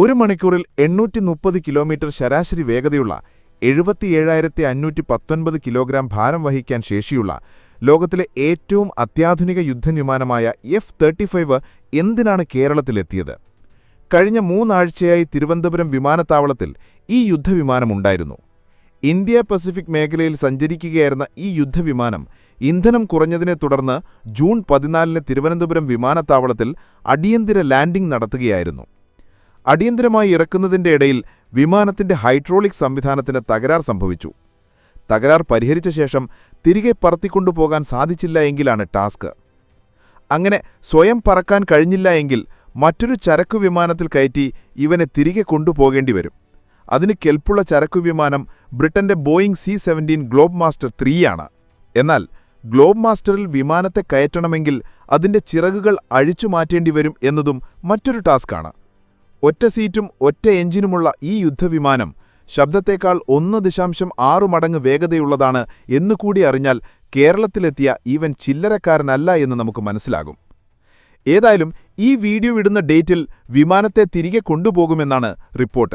ഒരു മണിക്കൂറിൽ എണ്ണൂറ്റി മുപ്പത് കിലോമീറ്റർ ശരാശരി വേഗതയുള്ള എഴുപത്തിയേഴായിരത്തി അഞ്ഞൂറ്റി പത്തൊൻപത് കിലോഗ്രാം ഭാരം വഹിക്കാൻ ശേഷിയുള്ള ലോകത്തിലെ ഏറ്റവും അത്യാധുനിക യുദ്ധവിമാനമായ എഫ് തേർട്ടി ഫൈവ് എന്തിനാണ് കേരളത്തിലെത്തിയത്? കഴിഞ്ഞ മൂന്നാഴ്ചയായി തിരുവനന്തപുരം വിമാനത്താവളത്തിൽ ഈ യുദ്ധവിമാനമുണ്ടായിരുന്നു. ഇന്ത്യ പസഫിക് മേഖലയിൽ സഞ്ചരിക്കുകയായിരുന്ന ഈ യുദ്ധവിമാനം ഇന്ധനം കുറഞ്ഞതിനെ തുടർന്ന് ജൂൺ പതിനാലിന് തിരുവനന്തപുരം വിമാനത്താവളത്തിൽ അടിയന്തര ലാൻഡിംഗ് നടത്തുകയായിരുന്നു. അടിയന്തരമായി ഇറക്കുന്നതിന്റെ ഇടയിൽ വിമാനത്തിന്റെ ഹൈഡ്രോളിക് സംവിധാനത്തിന് തകരാർ സംഭവിച്ചു. തകരാർ പരിഹരിച്ച ശേഷം തിരികെ പറത്തിക്കൊണ്ടുപോകാൻ സാധിച്ചില്ല എങ്കിലാണ് ടാസ്ക്. അങ്ങനെ സ്വയം പറക്കാൻ കഴിഞ്ഞില്ല എങ്കിൽ മറ്റൊരു ചരക്കു വിമാനത്തിൽ കയറ്റി ഇവനെ തിരികെ കൊണ്ടുപോകേണ്ടി വരും. അതിന് കെൽപ്പുള്ള ചരക്കു വിമാനം ബ്രിട്ടന്റെ Boeing C seventeen globe master ത്രീയാണ് എന്നാൽ ഗ്ലോബ് മാസ്റ്ററിൽ വിമാനത്തെ കയറ്റണമെങ്കിൽ അതിന്റെ ചിറകുകൾ അഴിച്ചു മാറ്റേണ്ടി വരും എന്നതും മറ്റൊരു ടാസ്ക്കാണ് ഒറ്റ സീറ്റും ഒറ്റ എഞ്ചിനുമുള്ള ഈ യുദ്ധവിമാനം ശബ്ദത്തേക്കാൾ ഒന്ന് ദശാംശം ആറു മടങ്ങ് വേഗതയുള്ളതാണ് എന്നുകൂടി അറിഞ്ഞാൽ കേരളത്തിലെത്തിയ ഈവൻ ചില്ലറക്കാരനല്ല എന്ന് നമുക്ക് മനസ്സിലാകും. ഏതായാലും ഈ വീഡിയോ ഇടുന്ന ഡേറ്റിൽ വിമാനത്തെ തിരികെ കൊണ്ടുപോകുമെന്നാണ് റിപ്പോർട്ട്.